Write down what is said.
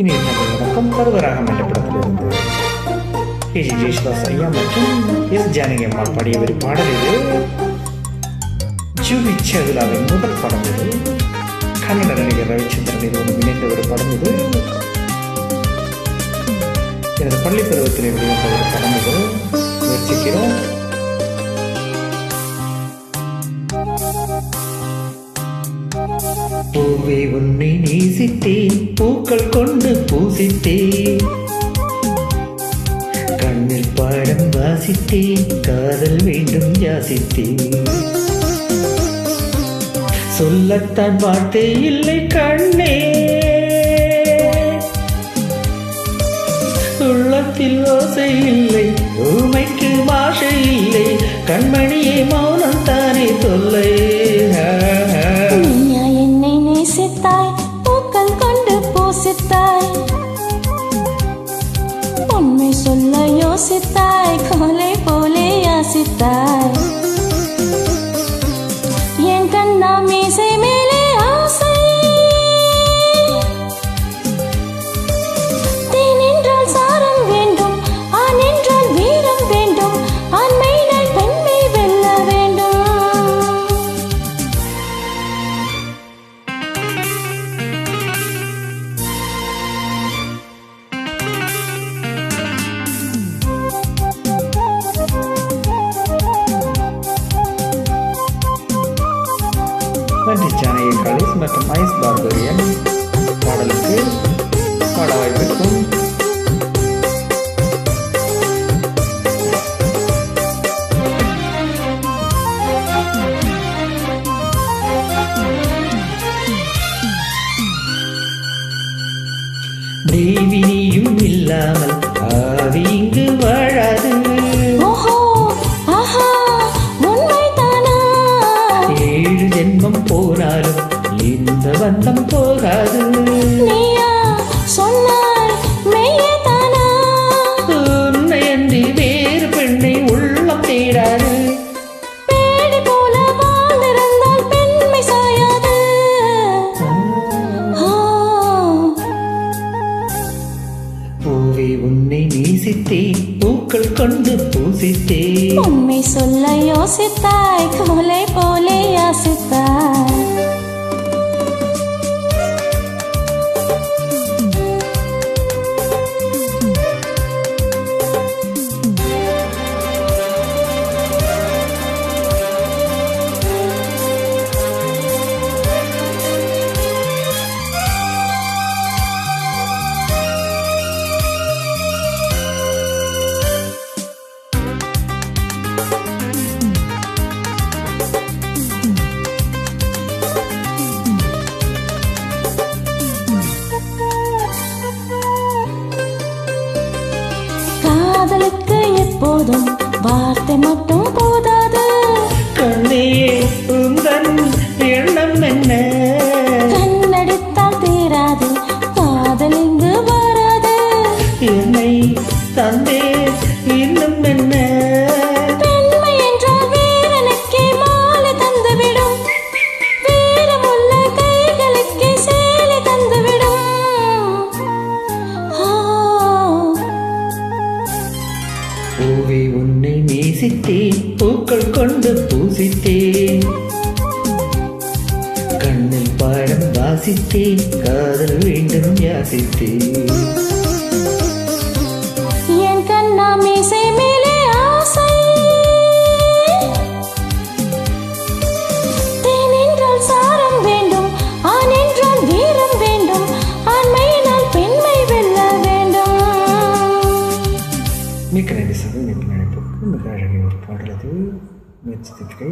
இனி என்ன வணக்கம். கருவராகம் என்ற படத்திலிருந்து கே. ஜி. ஜெயசுதாஸ் ஐயா மற்றும் எஸ். ஜானகி அம்மாள் பாடிய ஒரு பாடல் இது. ஜூலி சேதுலாவின் முதல் படம் இது. கன்னட நடிகர் ரவிச்சந்திரன் இருவரும் இணைந்த ஒரு படம் இது. எனது பள்ளி பருவத்தில் வெளிவந்த ஒரு படம் இது. முயற்சிக்கிறோம். பூவே உன்னை நேசித்தேன். பூக்கள் கொண்டு பூசித்தேன். கண்ணில் பாடம் வாசித்தேன். காதல் வேண்டும் யாசித்தேன். சொல்லத்தான் வார்த்தை இல்லை கண்ணே. உள்ளத்தில் ஓசை இல்லை உண்மை சொல்ல யோசித்தாய் கோலை போலே யாசித்தாய் என் நன்றி சேனையை காலேஜ் மற்றும் ஐஸ் பார்பரியன் பாடலுக்கு பாட வாய்ப்பிற்கும் தேவினியும் இல்லாமல் ஆவி இங்கு வாழாது பந்தம் போகாது. அன்றி வேறு பெண்ணை உள்ளம் தேடாது. உன்னை நேசித்தேன். பூக்கள் கொண்டு பூசித்தேன். உண்மை சொல்ல யோசித்தாய் கோலை போலே யாசித்தாய். போதும். வார்த்தை மட்டும் போதாது. கண்ணே நேசித்தேன் பூக்கள் கொண்டு பூசித்தேன் கண்ணில் பாடம் வாசித்தேன் காதல் வேண்டும் யாசித்தேன் என் கண்ணா மீசை மேலே ஆசை. தேன் என்றால் சாரம் வேண்டும் ஆண் என்றால் வீரம் வேண்டும் ஆண்மையினால் பெண்மை வெல்ல வேண்டும். மிக்க நன்றி சார் மிக்க நினைப்புக்கு